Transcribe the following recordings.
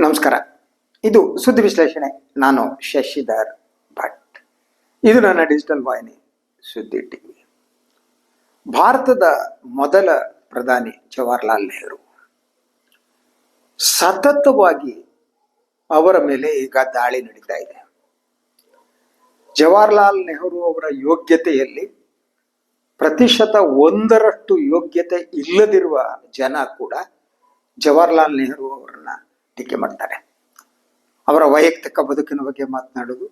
ನಮಸ್ಕಾರ. ಇದು ಸುದ್ದಿ ವಿಶ್ಲೇಷಣೆ. ನಾನು ಶಶಿಧರ್ ಭಟ್. ಇದು ನನ್ನ ಡಿಜಿಟಲ್ ವಾಹಿನಿ, ಸುದ್ದಿ ಟಿವಿ. ಭಾರತದ ಮೊದಲ ಪ್ರಧಾನಿ ಜವಾಹರ್ಲಾಲ್ ನೆಹರು ಸತತವಾಗಿ ಅವರ ಮೇಲೆ ಈಗ ದಾಳಿ ನಡೀತಾ ಇದೆ. ಜವಾಹರ್ಲಾಲ್ ನೆಹರು ಅವರ ಯೋಗ್ಯತೆಯಲ್ಲಿ ಪ್ರತಿಶತ ಒಂದರಷ್ಟು ಯೋಗ್ಯತೆ ಇಲ್ಲದಿರುವ ಜನ ಕೂಡ ಜವಾಹರ್ಲಾಲ್ ನೆಹರು ಅವರನ್ನ ಟೀಕೆ ಮಾಡ್ತಾರೆ. ಅವರ ವೈಯಕ್ತಿಕ ಬದುಕಿನ ಬಗ್ಗೆ ಮಾತನಾಡೋದು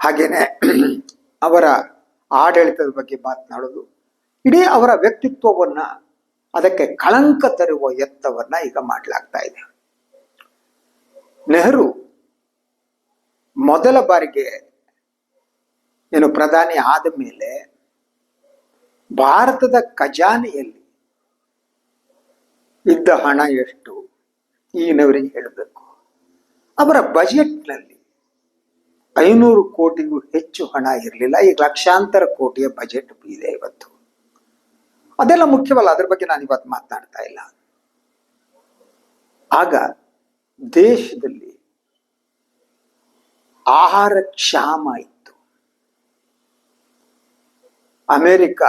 ಹಾಗೇನೆ ಅವರ ಆಡಳಿತದ ಬಗ್ಗೆ ಮಾತನಾಡೋದು ಇಡೀ ಅವರ ವ್ಯಕ್ತಿತ್ವವನ್ನ ಅದಕ್ಕೆ ಕಳಂಕ ತರುವ ಯತ್ನವನ್ನ ಈಗ ಮಾಡಲಾಗ್ತಾ ಇದೆ. ನೆಹರು ಮೊದಲ ಬಾರಿಗೆ ಏನು ಪ್ರಧಾನಿ ಆದ ಮೇಲೆ ಭಾರತದ ಖಜಾನೆಯಲ್ಲಿ ಇದ್ದ ಹಣ ಎಷ್ಟು? ಈಗಿನವರಿಗೆ ಹೇಳಬೇಕು? ಅವರ ಬಜೆಟ್ನಲ್ಲಿ ಐನೂರು ಕೋಟಿಗೂ ಹೆಚ್ಚು ಹಣ ಇರಲಿಲ್ಲ. ಈಗ ಲಕ್ಷಾಂತರ ಕೋಟಿಯ ಬಜೆಟ್ ಇದೆ ಇವತ್ತು. ಅದೆಲ್ಲ ಮುಖ್ಯವಲ್ಲ, ಅದ್ರ ಬಗ್ಗೆ ನಾನು ಇವತ್ತು ಮಾತನಾಡ್ತಾ ಇಲ್ಲ. ಆಗ ದೇಶದಲ್ಲಿ ಆಹಾರ ಕ್ಷಾಮ ಇತ್ತು. ಅಮೆರಿಕ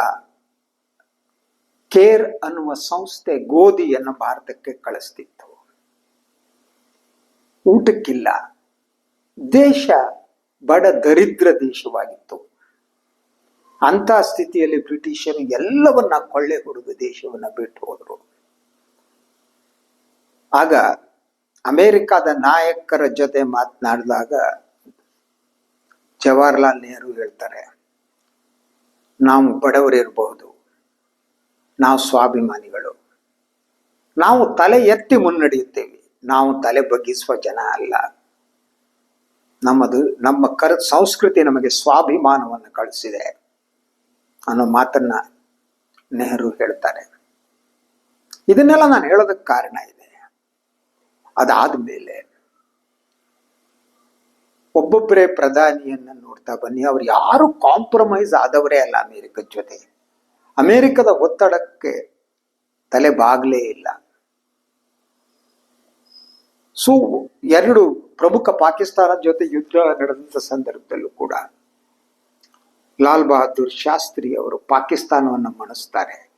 ಕೇರ್ ಅನ್ನುವ ಸಂಸ್ಥೆ ಗೋಧಿಯನ್ನು ಭಾರತಕ್ಕೆ ಕಳಿಸ್ತಿತ್ತು. ಊಟಕ್ಕಿಲ್ಲ. ದೇಶ ಬಡ ದರಿದ್ರ ದೇಶವಾಗಿತ್ತು. ಅಂತ ಸ್ಥಿತಿಯಲ್ಲಿ ಬ್ರಿಟಿಷರು ಎಲ್ಲವನ್ನ ಕೊಳ್ಳೆ ಹೊಡೆದು ದೇಶವನ್ನ ಬಿಟ್ಟು ಹೋದ್ರು. ಆಗ ಅಮೆರಿಕದ ನಾಯಕರ ಜೊತೆ ಮಾತನಾಡಿದಾಗ ಜವಾಹರ್ಲಾಲ್ ನೆಹರು ಹೇಳ್ತಾರೆ, ನಾವು ಬಡವರಿರಬಹುದು. ನಾವು ಸ್ವಾಭಿಮಾನಿಗಳು. ನಾವು ತಲೆ ಎತ್ತಿ ಮುನ್ನಡೆಯುತ್ತೇವೆ. ನಾವು ತಲೆ ಬಗ್ಗಿಸುವ ಜನ ಅಲ್ಲ. ನಮ್ಮದು, ನಮ್ಮ ಕರ, ಸಂಸ್ಕೃತಿ ನಮಗೆ ಸ್ವಾಭಿಮಾನವನ್ನು ಕಳಿಸಿದೆ ಅನ್ನೋ ಮಾತನ್ನ ನೆಹರು ಹೇಳ್ತಾರೆ. ಇದನ್ನೆಲ್ಲ ನಾನು ಹೇಳೋದಕ್ಕೆ ಕಾರಣ ಇದೆ. ಅದಾದ ಮೇಲೆ ಒಬ್ಬೊಬ್ಬರೇ ಪ್ರಧಾನಿಯನ್ನ ನೋಡ್ತಾ ಬನ್ನಿ, ಅವ್ರು ಯಾರು ಕಾಂಪ್ರಮೈಸ್ ಆದವರೇ ಅಲ್ಲ ಅಮೆರಿಕದ ಜೊತೆ. ಅಮೆರಿಕದ ಒತ್ತಡಕ್ಕೆ ತಲೆ ಬಾಗ್ಲೇ ಇಲ್ಲ. ಸೊ ಎರಡು ಪ್ರಮುಖ ಪಾಕಿಸ್ತಾನದ ಜೊತೆ ಯುದ್ಧ ನಡೆದಂತ ಸಂದರ್ಭದಲ್ಲೂ ಕೂಡ ಲಾಲ್ ಬಹದ್ದೂರ್ ಶಾಸ್ತ್ರಿ ಅವರು ಪಾಕಿಸ್ತಾನವನ್ನು ಮಣಿಸ್ತಾರೆ.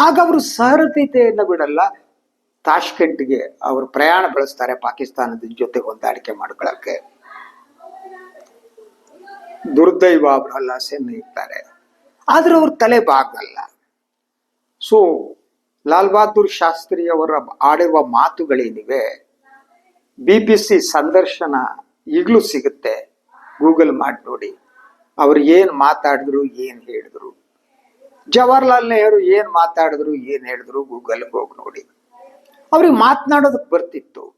ಆಗ ಅವರು ಸಹೃದಯತೆಯನ್ನು ಬಿಡಲ್ಲ. ತಾಷ್ಕೆಂಟ್ಗೆ ಅವರು ಪ್ರಯಾಣ ಬೆಳೆಸ್ತಾರೆ ಪಾಕಿಸ್ತಾನದ ಜೊತೆ ಹೊಂದಾಣಿಕೆ ಮಾಡ್ಕೊಳ್ಳೋಕ್ಕೆ ದುರ್ದೈವ ಅವರು ಹಲಾಸೆಯನ್ನು ಇರ್ತಾರೆ. ಆದ್ರೆ ಅವ್ರ ತಲೆ ಬಾಗಲ್ಲ. ಸೊ ಲಾಲ್ ಬಹದ್ದೂರ್ ಶಾಸ್ತ್ರಿ ಅವರ ಆಡಿರುವ ಮಾತುಗಳೇನಿವೆ? ಬಿ ಪಿ ಸಿ ಸಂದರ್ಶನ ಈಗಲೂ ಸಿಗುತ್ತೆ. ಗೂಗಲ್ ಮಾಡಿ ನೋಡಿ. ಅವರು ಏನು ಮಾತಾಡಿದ್ರು, ಏನು ಹೇಳಿದ್ರು. ಜವಾಹರ್ಲಾಲ್ ನೆಹರು ಏನು ಮಾತಾಡಿದ್ರು, ಏನು ಹೇಳಿದ್ರು ಗೂಗಲ್ಗೆ ಹೋಗಿ ನೋಡಿ. ಅವ್ರಿಗೆ ಮಾತನಾಡೋದಕ್ಕೆ ಬರ್ತಿತ್ತು.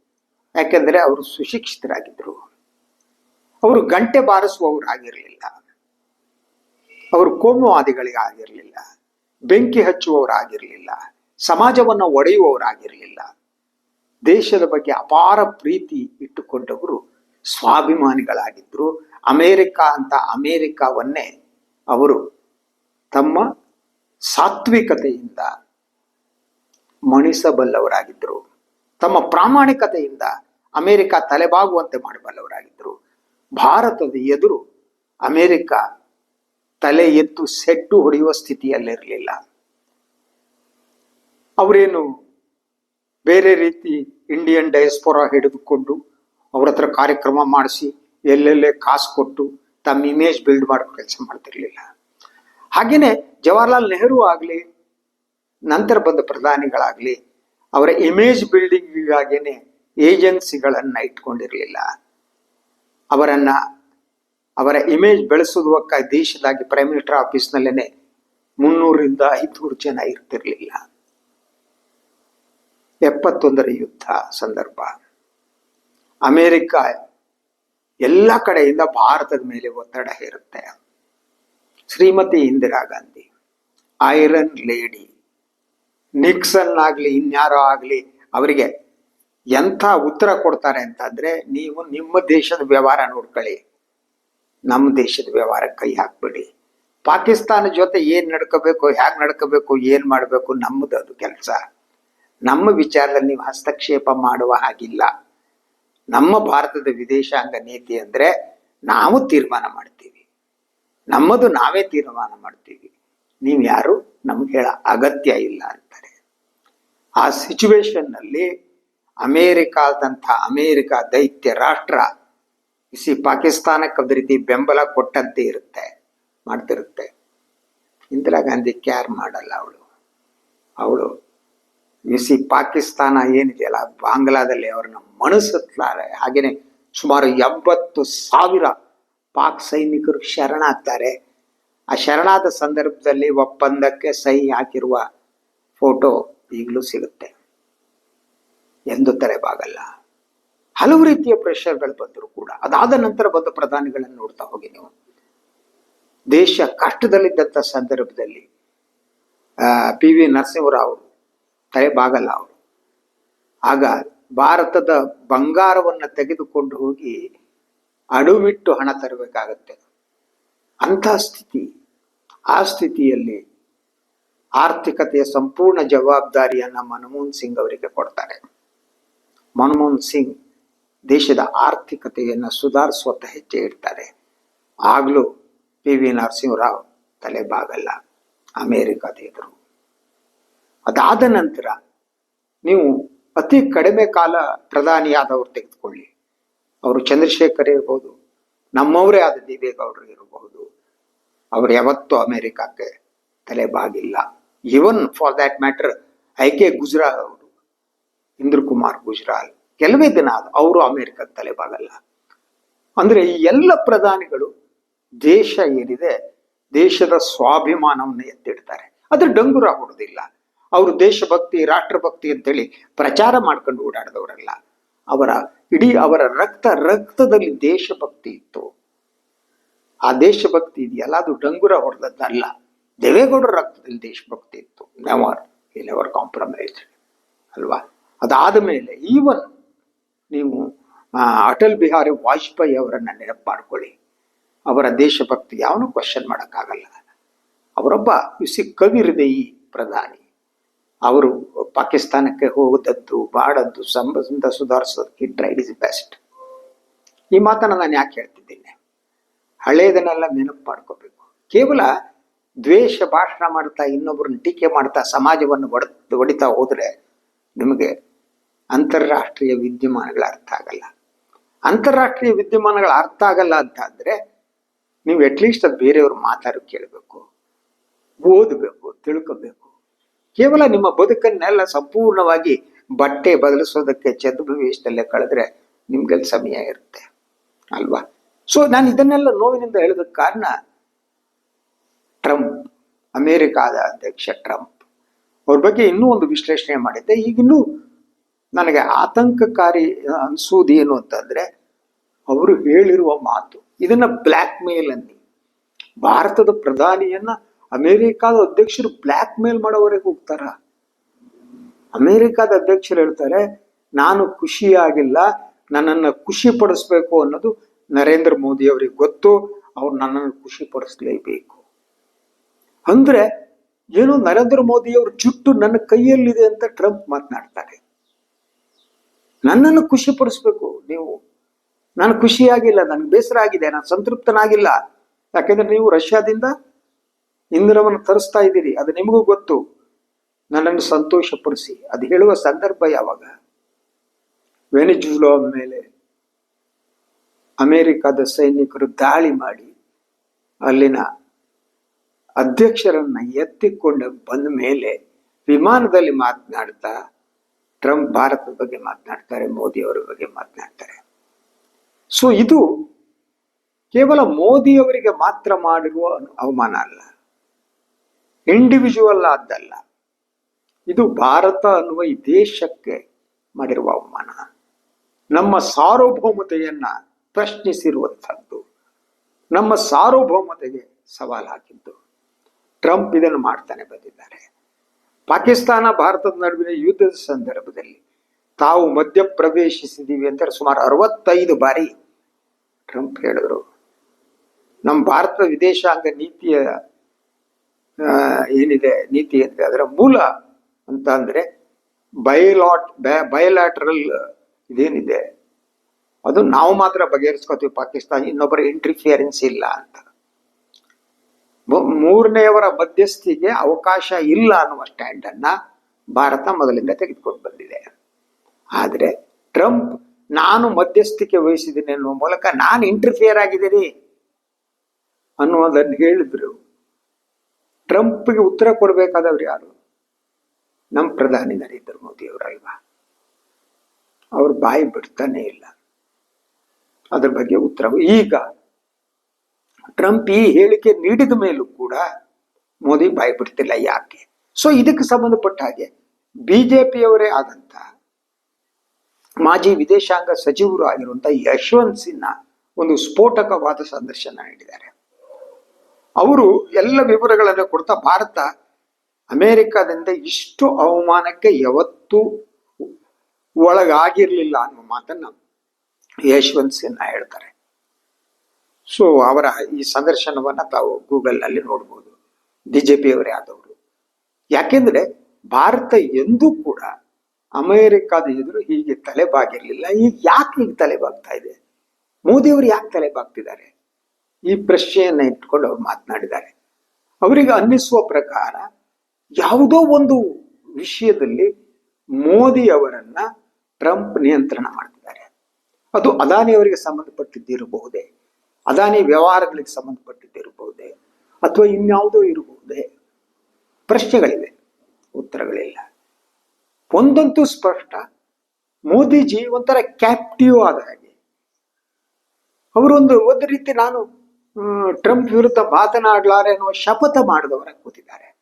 ಯಾಕೆಂದರೆ ಅವರು ಸುಶಿಕ್ಷಿತರಾಗಿದ್ದರು ಅವರು ಗಂಟೆ ಬಾರಿಸುವವರು ಆಗಿರಲಿಲ್ಲ. ಅವರು ಕೋಮುವಾದಿಗಳಿಗೆ ಆಗಿರಲಿಲ್ಲ. ಬೆಂಕಿ ಹಚ್ಚುವವರಾಗಿರಲಿಲ್ಲ ಸಮಾಜವನ್ನು ಒಡೆಯುವವರಾಗಿರಲಿಲ್ಲ ದೇಶದ ಬಗ್ಗೆ ಅಪಾರ ಪ್ರೀತಿ ಇಟ್ಟುಕೊಂಡವರು ಸ್ವಾಭಿಮಾನಿಗಳಾಗಿದ್ದರು ಅಮೇರಿಕ ಅಂತ ಅಮೇರಿಕಾವನ್ನೇ ಅವರು ತಮ್ಮ ಸಾತ್ವಿಕತೆಯಿಂದ ಮಣಿಸಬಲ್ಲವರಾಗಿದ್ದರು ತಮ್ಮ ಪ್ರಾಮಾಣಿಕತೆಯಿಂದ ಅಮೇರಿಕ ತಲೆಬಾಗುವಂತೆ ಮಾಡಬಲ್ಲವರಾಗಿದ್ದರು ಭಾರತದ ಎದುರು ಅಮೇರಿಕ ತಲೆ ಎತ್ತು ಸೆಟ್ಟು ಹೊಡೆಯುವ ಸ್ಥಿತಿಯಲ್ಲಿರಲಿಲ್ಲ. ಅವರೇನು ಬೇರೆ ರೀತಿ ಇಂಡಿಯನ್ ಡಯಸ್ಪೋರ ಹಿಡಿದುಕೊಂಡು ಅವ್ರ ಹತ್ರ ಕಾರ್ಯಕ್ರಮ ಮಾಡಿಸಿ, ಎಲ್ಲೆಲ್ಲೇ ಕಾಸು ಕೊಟ್ಟು ತಮ್ಮ ಇಮೇಜ್ ಬಿಲ್ಡ್ ಮಾಡೋ ಕೆಲಸ ಮಾಡ್ತಿರ್ಲಿಲ್ಲ. ಹಾಗೇನೆ ಜವಾಹರ್ಲಾಲ್ ನೆಹರು ಆಗಲಿ, ನಂತರ ಬಂದ ಪ್ರಧಾನಿಗಳಾಗಲಿ, ಅವರ ಇಮೇಜ್ ಬಿಲ್ಡಿಂಗಿಗಾಗೇನೆ ಏಜೆನ್ಸಿಗಳನ್ನು ಇಟ್ಕೊಂಡಿರಲಿಲ್ಲ. ಅವರನ್ನ, ಅವರ ಇಮೇಜ್ ಬೆಳೆಸುವುದಕ್ಕ ದೇಶದಾಗಿ ಪ್ರೈಮ್ ಮಿನಿಸ್ಟರ್ ಆಫೀಸ್ನಲ್ಲೇನೆ ಮುನ್ನೂರಿಂದ ಐದುನೂರು ಜನ ಇರ್ತಿರ್ಲಿಲ್ಲ. ಎಪ್ಪತ್ತೊಂದರ ಯುದ್ಧ ಸಂದರ್ಭ. ಅಮೇರಿಕ ಎಲ್ಲ ಕಡೆಯಿಂದ ಭಾರತದ ಮೇಲೆ ಒತ್ತಡ ಹೇರುತ್ತೆ. Shrimati Indira Gandhi, iron lady, Nixon ಆಗಲಿ, ಇನ್ಯಾರೋ ಆಗಲಿ, ಅವರಿಗೆ ಎಂಥ ಉತ್ತರ ಕೊಡ್ತಾರೆ ಅಂತಂದ್ರೆ, ನೀವು ನಿಮ್ಮ ದೇಶದ ವ್ಯವಹಾರ ನೋಡ್ಕೊಳ್ಳಿ. ನಮ್ಮ ದೇಶದ ವ್ಯವಹಾರ ಕೈ ಹಾಕ್ಬಿಡಿ. ಪಾಕಿಸ್ತಾನ ಜೊತೆ ಏನ್ ನಡ್ಕೋಬೇಕು ಹೇಗೆ ನಡ್ಕೋಬೇಕು, ಏನ್ ಮಾಡಬೇಕು, ನಮ್ಮದು ಅದು ಕೆಲಸ. ನಮ್ಮ ವಿಚಾರದಲ್ಲಿ ನೀವು ಹಸ್ತಕ್ಷೇಪ ಮಾಡುವ ಹಾಗಿಲ್ಲ. ನಮ್ಮ ಭಾರತದ ವಿದೇಶಾಂಗ ನೀತಿ ಅಂದ್ರೆ ನಾವು ತೀರ್ಮಾನ ಮಾಡ್ತೀವಿ. ನಮ್ಮದು ನಾವೇ ತೀರ್ಮಾನ ಮಾಡ್ತೀವಿ. ನೀವು ಯಾರು? ನಮ್ಗೆ ಹೇಳ ಅಗತ್ಯ ಇಲ್ಲ ಅಂತಾರೆ. ಆ ಸಿಚುವೇಶನ್ನಲ್ಲಿ ಅಮೇರಿಕಾದಂಥ ಅಮೇರಿಕ ದೈತ್ಯ ರಾಷ್ಟ್ರ, ಇಸಿ ಪಾಕಿಸ್ತಾನಕ್ಕೆ ಅದ ರೀತಿ ಬೆಂಬಲ ಕೊಟ್ಟಂತೆ ಇರುತ್ತೆ, ಮಾಡ್ತಿರುತ್ತೆ. ಇಂದಿರಾ ಗಾಂಧಿ ಕ್ಯಾರ್ ಮಾಡಲ್ಲ ಅವಳು. ಅವಳು ಇಸಿ ಪಾಕಿಸ್ತಾನ ಏನಿದೆಯಲ್ಲ ಬಾಂಗ್ಲಾದಲ್ಲಿ ಅವ್ರನ್ನ ಮಣಿಸುತ್ತಾರೆ. ಹಾಗೇನೆ ಸುಮಾರು ಎಂಬತ್ತು ಸಾವಿರ ಪಾಕ್ ಸೈನಿಕರು ಶರಣಾಗ್ತಾರೆ. ಆ ಶರಣಾದ ಸಂದರ್ಭದಲ್ಲಿ ಒಪ್ಪಂದಕ್ಕೆ ಸಹಿ ಹಾಕಿರುವ ಫೋಟೋ ಈಗಲೂ ಸಿಗುತ್ತೆ. ಎಂದು ತಲೆಬಾಗಲ್ಲ. ಹಲವು ರೀತಿಯ ಪ್ರೆಷರ್ಗಳು ಬಂದರೂ ಕೂಡ, ಅದಾದ ನಂತರ ಬಂದ ಪ್ರಧಾನಿಗಳನ್ನು ನೋಡ್ತಾ ಹೋಗಿ ನೀವು. ದೇಶ ಕಷ್ಟದಲ್ಲಿದ್ದಂಥ ಸಂದರ್ಭದಲ್ಲಿ ಪಿ ವಿ ನರಸಿಂಹರಾವ್ ತಲೆಬಾಗಲ್ಲ ಅವರು ಆಗ ಭಾರತದ ಬಂಗಾರವನ್ನು ತೆಗೆದುಕೊಂಡು ಹೋಗಿ ಅಡುವಿಟ್ಟು ಹಣ ತರಬೇಕಾಗತ್ತೆ. ಅಂಥ ಸ್ಥಿತಿ. ಆ ಸ್ಥಿತಿಯಲ್ಲಿ ಆರ್ಥಿಕತೆಯ ಸಂಪೂರ್ಣ ಜವಾಬ್ದಾರಿಯನ್ನ ಮನಮೋಹನ್ ಸಿಂಗ್ ಅವರಿಗೆ ಕೊಡ್ತಾರೆ. ಮನಮೋಹನ್ ಸಿಂಗ್ ದೇಶದ ಆರ್ಥಿಕತೆಯನ್ನು ಸುಧಾರಿಸುವತ್ತ ಹೆಜ್ಜೆ ಇಡ್ತಾರೆ. ಆಗಲೂ ಪಿ ವಿ ನರಸಿಂಹರಾವ್ ತಲೆಬಾಗಲ್ಲ. ಅಮೇರಿಕಾದ ಎದುರು. ಅದಾದ ನಂತರ ನೀವು ಅತಿ ಕಡಿಮೆ ಕಾಲ ಪ್ರಧಾನಿಯಾದವರು ತೆಗೆದುಕೊಳ್ಳಿ. ಅವರು ಚಂದ್ರಶೇಖರ್ ಇರಬಹುದು ನಮ್ಮವರೇ ಆದ ದೇವೇಗೌಡರು ಇರಬಹುದು ಅವರು ಯಾವತ್ತೂ ಅಮೆರಿಕಕ್ಕೆ ತಲೆಬಾಗಿಲ್ಲ. Even for that matter I K Gujral ಅವರು ಇಂದ್ರ ಕುಮಾರ್ ಗುಜರಾಲ್, ಕೆಲವೇ ದಿನ ಅವರು ಅಮೆರಿಕಕ್ಕೆ ತಲೆಬಾಗಲ್ಲ. ಅಂದ್ರೆ ಈ ಎಲ್ಲ ಪ್ರಧಾನಿಗಳು ದೇಶ ಏನಿದೆ ದೇಶದ ಸ್ವಾಭಿಮಾನವನ್ನು ಎತ್ತಿಡ್ತಾರೆ. ಅದ್ರ ಡಂಗುರ ಹೊಡೆದಿಲ್ಲ. ಅವರು ದೇಶಭಕ್ತಿ, ರಾಷ್ಟ್ರಭಕ್ತಿ ಅಂತೇಳಿ ಪ್ರಚಾರ ಮಾಡ್ಕೊಂಡು ಓಡಾಡಿದವರಲ್ಲ. ಅವರ ಇಡೀ ಅವರ ರಕ್ತ ರಕ್ತದಲ್ಲಿ ದೇಶಭಕ್ತಿ ಇತ್ತು. ಆ ದೇಶಭಕ್ತಿ ಇದೆಯಲ್ಲ, ಅದು ಡಂಗುರ ಹೊಡೆದದ್ದಲ್ಲ. ದೇವೇಗೌಡರ ರಕ್ತದಲ್ಲಿ ದೇಶಭಕ್ತಿ ಇತ್ತು. ನೆವರ್ ನೆವರ್ ಕಾಂಪ್ರಮೈಸ್ ಅಲ್ವಾ? ಅದಾದ ಮೇಲೆ ಈವನ್ ನೀವು ಅಟಲ್ ಬಿಹಾರಿ ವಾಜಪೇಯಿ ಅವರನ್ನ ನೆನಪು ಮಾಡ್ಕೊಳ್ಳಿ. ಅವರ ದೇಶಭಕ್ತಿ ಯಾವನು ಕ್ವಶನ್ ಮಾಡೋಕ್ಕಾಗಲ್ಲ. ಅವರೊಬ್ಬ ಯುಸಿ ಕವಿ ಹೃದಯಿ ಪ್ರಧಾನಿ. ಅವರು ಪಾಕಿಸ್ತಾನಕ್ಕೆ ಹೋದದ್ದು ಬಾಡದ್ದು ಸಂಬಂಧ ಸುಧಾರಿಸೋದಕ್ಕೆ ಟ್ರೈಡ್ ಇಸ್ ಬೆಸ್ಟ್ ಈ ಮಾತನ್ನು ನಾನು ಯಾಕೆ ಹೇಳ್ತಿದ್ದೀನಿ? ಹಳೆಯದನ್ನೆಲ್ಲ ನೆನಪು ಮಾಡ್ಕೋಬೇಕು. ಕೇವಲ ದ್ವೇಷ ಭಾಷಣ ಮಾಡ್ತಾ ಇನ್ನೊಬ್ಬರನ್ನ ಟೀಕೆ ಮಾಡ್ತಾ ಸಮಾಜವನ್ನು ಒಡ ಒಡಿತಾ ಹೋದರೆ ನಿಮಗೆ ಅಂತಾರಾಷ್ಟ್ರೀಯ ವಿದ್ಯಮಾನಗಳ ಅರ್ಥ ಆಗಲ್ಲ. ಅಂತಾರಾಷ್ಟ್ರೀಯ ವಿದ್ಯಮಾನಗಳ ಅರ್ಥ ಆಗಲ್ಲ ಅಂತ ನೀವು ಅಟ್ಲೀಸ್ಟ್ ಅದು ಬೇರೆಯವ್ರು ಮಾತಾಡೋ ಕೇಳಬೇಕು, ಓದಬೇಕು, ತಿಳ್ಕೋಬೇಕು. ಕೇವಲ ನಿಮ್ಮ ಬದುಕನ್ನೆಲ್ಲ ಸಂಪೂರ್ಣವಾಗಿ ಬಟ್ಟೆ ಬದಲಿಸೋದಕ್ಕೆ ಚದುರು ವೇಷದಲ್ಲೇ ಕಳೆದ್ರೆ ನಿಮ್ಗೆ ಸಮಯ ಇರುತ್ತೆ, ಅಲ್ವಾ? ಸೊ ನಾನು ಇದನ್ನೆಲ್ಲ ನೋವಿನಿಂದ ಹೇಳೋದಕ್ಕೆ ಕಾರಣ ಟ್ರಂಪ್, ಅಮೇರಿಕಾದ ಅಧ್ಯಕ್ಷ ಟ್ರಂಪ್, ಅವ್ರ ಬಗ್ಗೆ ಇನ್ನೂ ಒಂದು ವಿಶ್ಲೇಷಣೆ ಮಾಡಿದ್ದೆ. ಈಗಿನ್ನೂ ನನಗೆ ಆತಂಕಕಾರಿ ಅನ್ಸೋದು ಏನು ಅಂತಂದ್ರೆ, ಅವರು ಹೇಳಿರುವ ಮಾತು, ಇದನ್ನ ಬ್ಲ್ಯಾಕ್ ಮೇಲ್ ಅನ್ನಿ. ಭಾರತದ ಪ್ರಧಾನಿಯನ್ನ ಅಮೆರಿಕಾದ ಅಧ್ಯಕ್ಷರು ಬ್ಲ್ಯಾಕ್ ಮೇಲ್ ಮಾಡೋವರೆಗೆ ಹೋಗ್ತಾರ. ಅಮೆರಿಕಾದ ಅಧ್ಯಕ್ಷರು ಹೇಳ್ತಾರೆ, ನಾನು ಖುಷಿಯಾಗಿಲ್ಲ, ನನ್ನನ್ನು ಖುಷಿ ಪಡಿಸ್ಬೇಕು ಅನ್ನೋದು ನರೇಂದ್ರ ಮೋದಿ ಅವರಿಗೆ ಗೊತ್ತು, ಅವ್ರು ನನ್ನನ್ನು ಖುಷಿ ಪಡಿಸ್ಲೇಬೇಕು ಅಂದ್ರೆ ಏನು ನರೇಂದ್ರ ಮೋದಿ ಜುಟ್ಟು ನನ್ನ ಕೈಯಲ್ಲಿದೆ ಅಂತ ಟ್ರಂಪ್ ಮಾತನಾಡ್ತಾರೆ. ನನ್ನನ್ನು ಖುಷಿ ಪಡಿಸ್ಬೇಕು ನೀವು, ನಾನು ಖುಷಿಯಾಗಿಲ್ಲ, ನನಗೆ ಬೇಸರ ಆಗಿದೆ, ನಾನು ಸಂತೃಪ್ತನಾಗಿಲ್ಲ. ಯಾಕೆಂದ್ರೆ ನೀವು ರಷ್ಯಾದಿಂದ ಇಂಧನವನ್ನು ತರಿಸ್ತಾ ಇದ್ದೀರಿ, ಅದು ನಿಮಗೂ ಗೊತ್ತು. ನನ್ನನ್ನು ಸಂತೋಷಪಡಿಸಿ. ಅದು ಹೇಳುವ ಸಂದರ್ಭ ಯಾವಾಗ? ವೆನಿಜುಲೋ ಮೇಲೆ ಅಮೆರಿಕದ ಸೈನಿಕರು ದಾಳಿ ಮಾಡಿ, ಅಲ್ಲಿನ ಅಧ್ಯಕ್ಷರನ್ನ ಎತ್ತಿಕೊಂಡು ಬಂದ ಮೇಲೆ ವಿಮಾನದಲ್ಲಿ ಮಾತನಾಡ್ತಾ, ಟ್ರಂಪ್ ಭಾರತದ ಬಗ್ಗೆ ಮಾತನಾಡ್ತಾರೆ ಮೋದಿ ಅವರ ಬಗ್ಗೆ ಮಾತನಾಡ್ತಾರೆ. ಸೊ ಇದು ಕೇವಲ ಮೋದಿಯವರಿಗೆ ಮಾತ್ರ ಮಾಡಿರುವ ಅವಮಾನ ಅಲ್ಲ. ಇಂಡಿವಿಜುವಲ್ ಆದ್ದಲ್ಲ. ಇದು ಭಾರತ ಅನ್ನುವ ಈ ದೇಶಕ್ಕೆ ಮಾಡಿರುವ ಅವಮಾನ. ನಮ್ಮ ಸಾರ್ವಭೌಮತೆಯನ್ನ ಪ್ರಶ್ನಿಸಿರುವಂಥದ್ದು. ನಮ್ಮ ಸಾರ್ವಭೌಮತೆಗೆ ಸವಾಲಾಗಿದ್ದು ಟ್ರಂಪ್ ಇದನ್ನು ಮಾಡ್ತಾನೆ ಬಂದಿದ್ದಾರೆ. ಪಾಕಿಸ್ತಾನ ಭಾರತದ ನಡುವಿನ ಯುದ್ಧದ ಸಂದರ್ಭದಲ್ಲಿ ತಾವು ಮಧ್ಯ ಪ್ರವೇಶಿಸಿದ್ದೀವಿ ಅಂತ ಸುಮಾರು ಅರವತ್ತೈದು ಬಾರಿ ಟ್ರಂಪ್ ಹೇಳಿದ್ರು. ನಮ್ಮ ಭಾರತದ ವಿದೇಶಾಂಗ ನೀತಿಯ ಏನಿದೆ ನೀತಿ ಅಂದ್ರೆ ಅದರ ಮೂಲ ಅಂತ ಅಂದ್ರೆ ಬಯಲಾಟ್ ಬಯಲಾಟ್ರಲ್ ಇದೇನಿದೆ. ಅದು ನಾವು ಮಾತ್ರ ಬಗೆಹರಿಸ್ಕೋತೀವಿ ಪಾಕಿಸ್ತಾನ, ಇನ್ನೊಬ್ಬರ ಇಂಟರ್ಫಿಯರೆನ್ಸ್ ಇಲ್ಲ ಅಂತ. ಮೂರನೆಯವರ ಮಧ್ಯಸ್ಥಿಗೆ ಅವಕಾಶ ಇಲ್ಲ ಅನ್ನುವ ಸ್ಟ್ಯಾಂಡ್ ಅನ್ನ ಭಾರತ ಮೊದಲಿಂದ ತೆಗೆದುಕೊಂಡು ಬಂದಿದೆ. ಆದ್ರೆ ಟ್ರಂಪ್, ನಾನು ಮಧ್ಯಸ್ಥಿಕೆ ವಹಿಸಿದ್ದೀನಿ ಅನ್ನುವ ಮೂಲಕ ನಾನು ಇಂಟರ್ಫಿಯರ್ ಆಗಿದ್ದೀನಿ ಅನ್ನುವುದನ್ನು ಹೇಳಿದ್ರು. ಟ್ರಂಪ್ಗೆ ಉತ್ತರ ಕೊಡಬೇಕಾದವ್ರು ಯಾರು? ನಮ್ಮ ಪ್ರಧಾನಿ ನರೇಂದ್ರ ಮೋದಿ ಅವರಲ್ವಾ? ಅವ್ರ ಬಾಯಿ ಬಿಡ್ತಾನೆ ಇಲ್ಲ. ಅದ್ರ ಬಗ್ಗೆ ಉತ್ತರ ಈಗ. ಟ್ರಂಪ್ ಈ ಹೇಳಿಕೆ ನೀಡಿದ ಮೇಲೂ ಕೂಡ ಮೋದಿ ಬಾಯಿ ಬಿಡ್ತಿಲ್ಲ ಯಾಕೆ? ಸೊ ಇದಕ್ಕೆ ಸಂಬಂಧಪಟ್ಟ ಹಾಗೆ ಬಿಜೆಪಿಯವರೇ ಆದಂತ ಮಾಜಿ ವಿದೇಶಾಂಗ ಸಚಿವರು ಆಗಿರುವಂತಹ ಯಶವಂತ್ ಸಿನ್ಹಾ ಒಂದು ಸ್ಫೋಟಕವಾದ ಸಂದರ್ಶನ ನೀಡಿದ್ದಾರೆ. ಅವರು ಎಲ್ಲ ವಿವರಗಳನ್ನು ಕೊಡ್ತಾ ಭಾರತ ಅಮೇರಿಕಾದಿಂದ ಇಷ್ಟು ಅವಮಾನಕ್ಕೆ ಯಾವತ್ತೂ ಒಳಗಾಗಿರ್ಲಿಲ್ಲ ಅನ್ನೋ ಮಾತನ್ನ ಯಶವಂತ್ ಸಿನ್ಹಾ ಹೇಳ್ತಾರೆ. ಸೊ ಅವರ ಈ ಸಂದರ್ಶನವನ್ನ ತಾವು ಗೂಗಲ್ನಲ್ಲಿ ನೋಡ್ಬೋದು ಬಿಜೆಪಿಯವರೇ ಆದವರು. ಯಾಕೆಂದ್ರೆ ಭಾರತ ಎಂದೂ ಕೂಡ ಅಮೇರಿಕಾದ ಎದುರು ಹೀಗೆ ತಲೆಬಾಗಿರ್ಲಿಲ್ಲ. ಈಗ ಯಾಕೆ ಈಗ ತಲೆಬಾಗ್ತಾ ಇದೆ? ಮೋದಿಯವರು ಯಾಕೆ ತಲೆಬಾಗ್ತಿದ್ದಾರೆ? ಈ ಪ್ರಶ್ನೆಯನ್ನ ಇಟ್ಕೊಂಡು ಅವ್ರು ಮಾತನಾಡಿದ್ದಾರೆ. ಅವರಿಗೆ ಅನ್ನಿಸುವ ಪ್ರಕಾರ ಯಾವುದೋ ಒಂದು ವಿಷಯದಲ್ಲಿ ಮೋದಿ ಅವರನ್ನ ಟ್ರಂಪ್ ನಿಯಂತ್ರಣ ಮಾಡ್ತಿದ್ದಾರೆ. ಅದು ಅದಾನಿ ಅವರಿಗೆ ಸಂಬಂಧಪಟ್ಟಿದ್ದಿರಬಹುದೇ? ಅದಾನಿ ವ್ಯವಹಾರಗಳಿಗೆ ಸಂಬಂಧಪಟ್ಟಿದ್ದಿರಬಹುದೇ? ಅಥವಾ ಇನ್ಯಾವುದೋ ಇರಬಹುದೇ? ಪ್ರಶ್ನೆಗಳಿವೆ. ಉತ್ತರಗಳಿಲ್ಲ. ಒಂದಂತೂ ಸ್ಪಷ್ಟ. ಮೋದಿಜಿ ಒಂಥರ ಕ್ಯಾಪ್ಟಿವ್ ಆದ ಹಾಗೆ. ಅವರೊಂದು ಒಂದು ರೀತಿ ನಾನು ಟ್ರಂಪ್ ವಿರುದ್ಧ ಮಾತನಾಡಲಾರೆ ಅನ್ನುವ ಶಪಥ ಮಾಡಿದವರ ಕೂತಿದ್ದಾರೆ.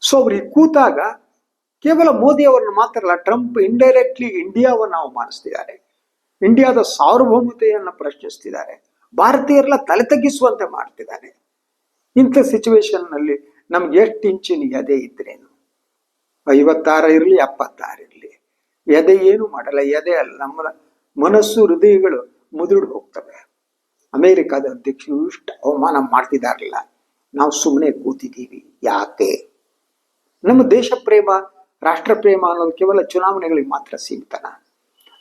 ಸೊ ಅವ್ರಿಗೆ ಕೂತಾಗ ಕೇವಲ ಮೋದಿ ಅವರನ್ನು ಮಾತ್ರ ಅಲ್ಲ, ಟ್ರಂಪ್ ಇಂಡೈರೆಕ್ಟ್ಲಿ ಇಂಡಿಯಾವನ್ನು ಅವಮಾನಿಸ್ತಿದ್ದಾರೆ ಇಂಡಿಯಾದ ಸಾರ್ವಭೌಮತೆಯನ್ನು ಪ್ರಶ್ನಿಸ್ತಿದ್ದಾರೆ. ಭಾರತೀಯರೆಲ್ಲ ತಲೆ ತಗ್ಗಿಸುವಂತೆ ಮಾಡ್ತಿದ್ದಾರೆ. ಇಂಥ ಸಿಚುವೇಶನ್ನಲ್ಲಿ ನಮ್ಗೆ ಎಷ್ಟು ಇಂಚಿನ ಎದೆ ಇದ್ರೇನು ಐವತ್ತಾರ ಇರಲಿ, ಎಪ್ಪತ್ತಾರು ಇರಲಿ. ಎದೆ ಏನು ಮಾಡಲ್ಲ, ಎದೆ ಅಲ್ಲ. ನಮ್ಮ ಮನಸ್ಸು, ಹೃದಯಗಳು ಮುದುಡ್ ಹೋಗ್ತವೆ. ಅಮೆರಿಕದ ಅಧ್ಯಕ್ಷರು ಇಷ್ಟು ಅವಮಾನ ಮಾಡ್ತಿದಾರಲ್ಲ ನಾವು ಸುಮ್ಮನೆ ಕೂತಿದ್ದೀವಿ. ಯಾಕೆ? ನಮ್ಮ ದೇಶ ಪ್ರೇಮ ರಾಷ್ಟ್ರ ಪ್ರೇಮ ಅನ್ನೋದು ಕೇವಲ ಚುನಾವಣೆಗಳಿಗೆ ಮಾತ್ರ ಸೀಮಿತನ?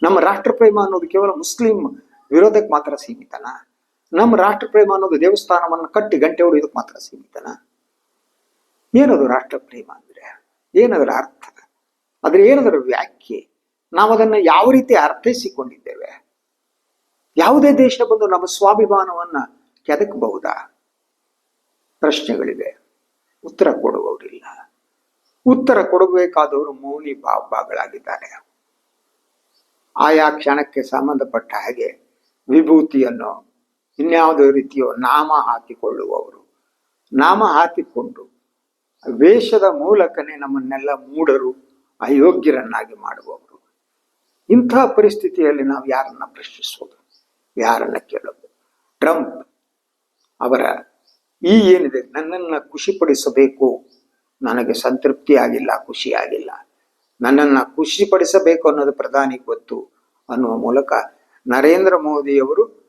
ನಮ್ಮ ರಾಷ್ಟ್ರ ಪ್ರೇಮ ಅನ್ನೋದು ಕೇವಲ ಮುಸ್ಲಿಂ ವಿರೋಧಕ್ಕೆ ಮಾತ್ರ ಸೀಮಿತನ? ನಮ್ಮ ರಾಷ್ಟ್ರ ಪ್ರೇಮ ಅನ್ನೋದು ದೇವಸ್ಥಾನವನ್ನು ಕಟ್ಟಿ ಗಂಟೆ ಹೊಡೆಯೋದಕ್ಕೆ ಮಾತ್ರ ಸೀಮಿತನ? ಏನದು ರಾಷ್ಟ್ರ ಪ್ರೇಮ ಅಂದ್ರೆ? ಏನದರ ಅರ್ಥ? ಅದ್ರ ಏನದರ ವ್ಯಾಖ್ಯೆ? ನಾವು ಅದನ್ನು ಯಾವ ರೀತಿ ಅರ್ಥೈಸಿಕೊಂಡಿದ್ದೇವೆ? ಯಾವುದೇ ದೇಶ ಬಂದು ನಮ್ಮ ಸ್ವಾಭಿಮಾನವನ್ನ ಕೆದಕಬಹುದಾ? ಪ್ರಶ್ನೆಗಳಿವೆ. ಉತ್ತರ ಕೊಡುವವರಿಲ್ಲ. ಉತ್ತರ ಕೊಡಬೇಕಾದವರು ಮೌನಿ ಬಾಬಾಗಳಾಗಿದ್ದಾರೆ. ಆಯಾ ಕ್ಷಣಕ್ಕೆ ಸಂಬಂಧಪಟ್ಟ ಹಾಗೆ ವಿಭೂತಿಯನ್ನು ಇನ್ಯಾವುದೋ ರೀತಿಯೋ ನಾಮ ಹಾಕಿಕೊಳ್ಳುವವರು. ನಾಮ ಹಾಕಿಕೊಂಡು ವೇಷದ ಮೂಲಕನೇ ನಮ್ಮನ್ನೆಲ್ಲ ಮೂಡರು ಅಯೋಗ್ಯರನ್ನಾಗಿ ಮಾಡುವವರು. ಇಂಥ ಪರಿಸ್ಥಿತಿಯಲ್ಲಿ ನಾವು ಯಾರನ್ನ ಪ್ರಶ್ನಿಸೋದು? ಯಾರನ್ನ ಕೇಳೋದು? ಟ್ರಂಪ್ ಅವರ ಈ ಏನಿದೆ? ನನ್ನನ್ನು ಖುಷಿಪಡಿಸಬೇಕು. ನನಗೆ ಸಂತೃಪ್ತಿ ಆಗಿಲ್ಲ, ಖುಷಿ ಆಗಿಲ್ಲ. ನನ್ನನ್ನು ಖುಷಿಪಡಿಸಬೇಕು ಅನ್ನೋದು ಪ್ರಧಾನಿ ಗೊತ್ತು ಅನ್ನುವ ಮೂಲಕ ನರೇಂದ್ರ ಮೋದಿಯವರು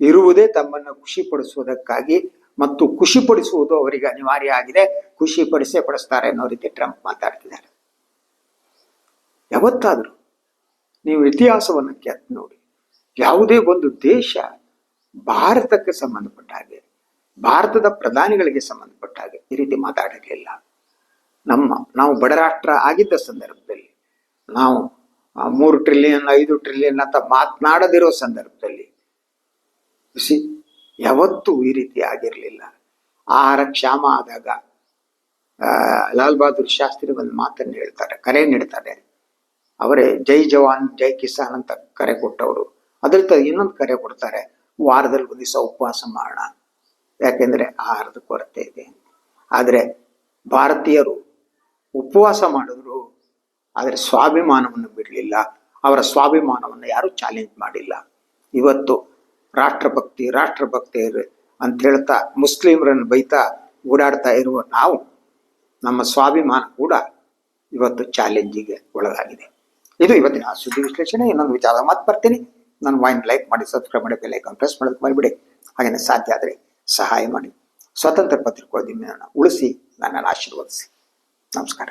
ಇರುವುದೇ ತಮ್ಮನ್ನು ಖುಷಿಪಡಿಸುವುದಕ್ಕಾಗಿ ಮತ್ತು ಖುಷಿಪಡಿಸುವುದು ಅವರಿಗೆ ಅನಿವಾರ್ಯ ಆಗಿದೆ. ಖುಷಿಪಡಿಸೇ ಪಡಿಸ್ತಾರೆ ಅನ್ನೋ ರೀತಿ ಟ್ರಂಪ್ ಮಾತಾಡ್ತಿದ್ದಾರೆ. ಯಾವತ್ತಾದರೂ ನೀವು ಇತಿಹಾಸವನ್ನು ಕೆತ್ತ ನೋಡಿ. ಯಾವುದೇ ಒಂದು ದೇಶ ಭಾರತಕ್ಕೆ ಸಂಬಂಧಪಟ್ಟ ಹಾಗೆ, ಭಾರತದ ಪ್ರಧಾನಿಗಳಿಗೆ ಸಂಬಂಧಪಟ್ಟ ಹಾಗೆ ಈ ರೀತಿ ಮಾತಾಡಿರಲಿಲ್ಲ ನಮ್ಮ, ನಾವು ಬಡ ರಾಷ್ಟ್ರ ಆಗಿದ್ದ ಸಂದರ್ಭದಲ್ಲಿ, ನಾವು ಮೂರು ಟ್ರಿಲಿಯನ್ ಐದು ಟ್ರಿಲಿಯನ್ ಅಂತ ಮಾತನಾಡದಿರೋ ಸಂದರ್ಭದಲ್ಲಿ ಸಿ ಯಾವತ್ತೂ ಈ ರೀತಿ ಆಗಿರಲಿಲ್ಲ. ಆಹಾರ ಕ್ಷಾಮ ಆದಾಗ ಲಾಲ್ ಬಹದ್ದೂರ್ ಶಾಸ್ತ್ರಿ ಒಂದು ಮಾತನ್ನು ಹೇಳ್ತಾರೆ, ಕರೆ ನೀಡ್ತಾರೆ. ಅವರೇ, ಜೈ ಜವಾನ್, ಜೈ ಕಿಸಾನ್ ಅಂತ ಕರೆ ಕೊಟ್ಟವರು. ಅದ್ರ ಇನ್ನೊಂದು ಕರೆ ಕೊಡ್ತಾರೆ, ವಾರದಲ್ಲಿ ಒಂದು ದಿವಸ ಉಪವಾಸ ಮಾಡೋಣ. ಯಾಕೆಂದ್ರೆ ಆಹಾರದ ಕೊರತೆ ಇದೆ ಆದರೆ ಭಾರತೀಯರು ಉಪವಾಸ ಮಾಡಿದ್ರು, ಆದರೆ ಸ್ವಾಭಿಮಾನವನ್ನು ಬಿಡಲಿಲ್ಲ. ಅವರ ಸ್ವಾಭಿಮಾನವನ್ನು ಯಾರು ಚಾಲೆಂಜ್ ಮಾಡಿಲ್ಲ. ಇವತ್ತು ರಾಷ್ಟ್ರಭಕ್ತಿ ರಾಷ್ಟ್ರಭಕ್ತಿ ಅಂತ ಹೇಳ್ತಾ ಮುಸ್ಲಿಮರನ್ನು ಬೈತಾ ಓಡಾಡ್ತಾ ಇರುವ ನಾವು, ನಮ್ಮ ಸ್ವಾಭಿಮಾನ ಕೂಡ ಇವತ್ತು ಚಾಲೆಂಜಿಗೆ ಒಳಗಾಗಿದೆ. ಇದು ಇವತ್ತಿನ ಸುದ್ದಿ ವಿಶ್ಲೇಷಣೆ. ಇನ್ನೊಂದು ವಿಚಾರ ಮಾತು ಬರ್ತೀನಿ. ನಾನು ವಾಯಿನ್ ಲೈಕ್ ಮಾಡಿ ಸಬ್ಸ್ಕ್ರೈಬ್ ಮಾಡಿ ಬೆಲ್ ಐಕಾನ್ ಪ್ರೆಸ್ ಮಾಡೋದಕ್ಕೆ ಮರಿಬಿಡಿ. ಹಾಗೆಯೇ ಸಾಧ್ಯ ಆದರೆ ಸಹಾಯ ಮಾಡಿ. ಸ್ವತಂತ್ರ ಪತ್ರಿಕೋದ್ಯಮಿಯನ್ನು ಉಳಿಸಿ ನನ್ನನ್ನು ಆಶೀರ್ವದಿಸಿ. ನಮಸ್ಕಾರ.